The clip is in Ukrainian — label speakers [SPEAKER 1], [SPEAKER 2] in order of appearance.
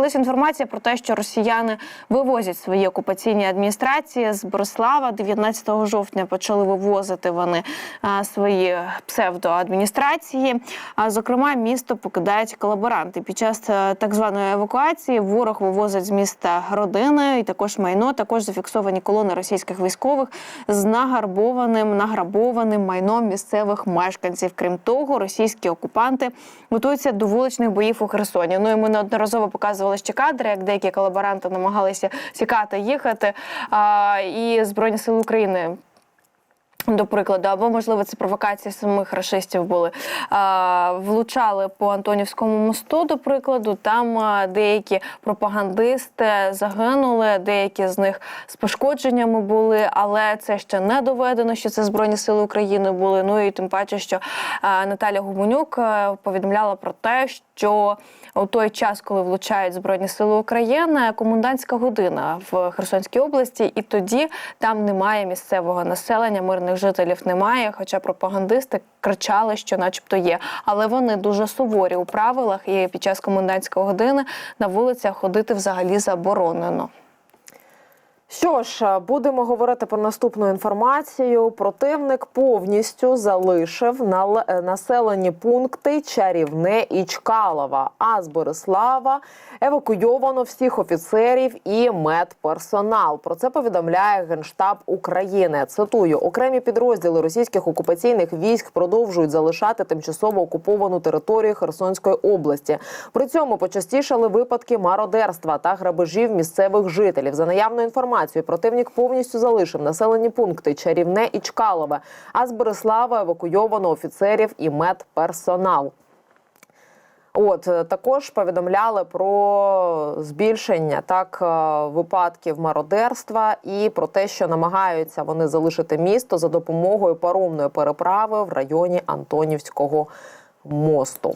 [SPEAKER 1] З'явилася інформація про те, що росіяни вивозять свої окупаційні адміністрації з Борислава. 19 жовтня почали вивозити вони свої псевдоадміністрації. А зокрема, місто покидають колаборанти. Під час е, так званої евакуації ворог вивозить з міста родини і також майно. Також зафіксовані колони російських військових з нагарбованим награбованим майном місцевих мешканців. Крім того, російські окупанти готуються до вуличних боїв у Херсоні. Ну і ми неодноразово показували ще кадри, як деякі колаборанти намагалися тікати, їхати. І Збройні сили України. До прикладу, або можливо це провокації самих рашистів були. А, влучали по Антонівському мосту, до прикладу. Там а, деякі пропагандисти загинули, деякі з них з пошкодженнями були, але це ще не доведено, що це Збройні Сили України були. Ну і тим паче, що а, Наталя Гуменюк повідомляла про те, що у той час, коли влучають Збройні Сили України, комендантська година в Херсонській області, і тоді там немає місцевого населення, мирних жителів немає. Хоча пропагандисти кричали, що, начебто, є. Але вони дуже суворі у правилах, і під час комендантської години на вулицях ходити взагалі заборонено.
[SPEAKER 2] Що ж, будемо говорити про наступну інформацію. Противник повністю залишив нал- населені пункти Чарівне і Чкалова. А з Борислава евакуйовано всіх офіцерів і медперсонал. Про це повідомляє Генштаб України. Цитую: окремі підрозділи російських окупаційних військ продовжують залишати тимчасово окуповану територію Херсонської області. При цьому почастішали випадки мародерства та грабежів місцевих жителів. За наявною інформацією, противник повністю залишив населені пункти Чарівне і Чкалове. А з Борислава евакуйовано офіцерів і медперсонал. От е, також повідомляли про збільшення так е, випадків мародерства і про те, що намагаються вони залишити місто за допомогою паромної переправи в районі Антонівського мосту.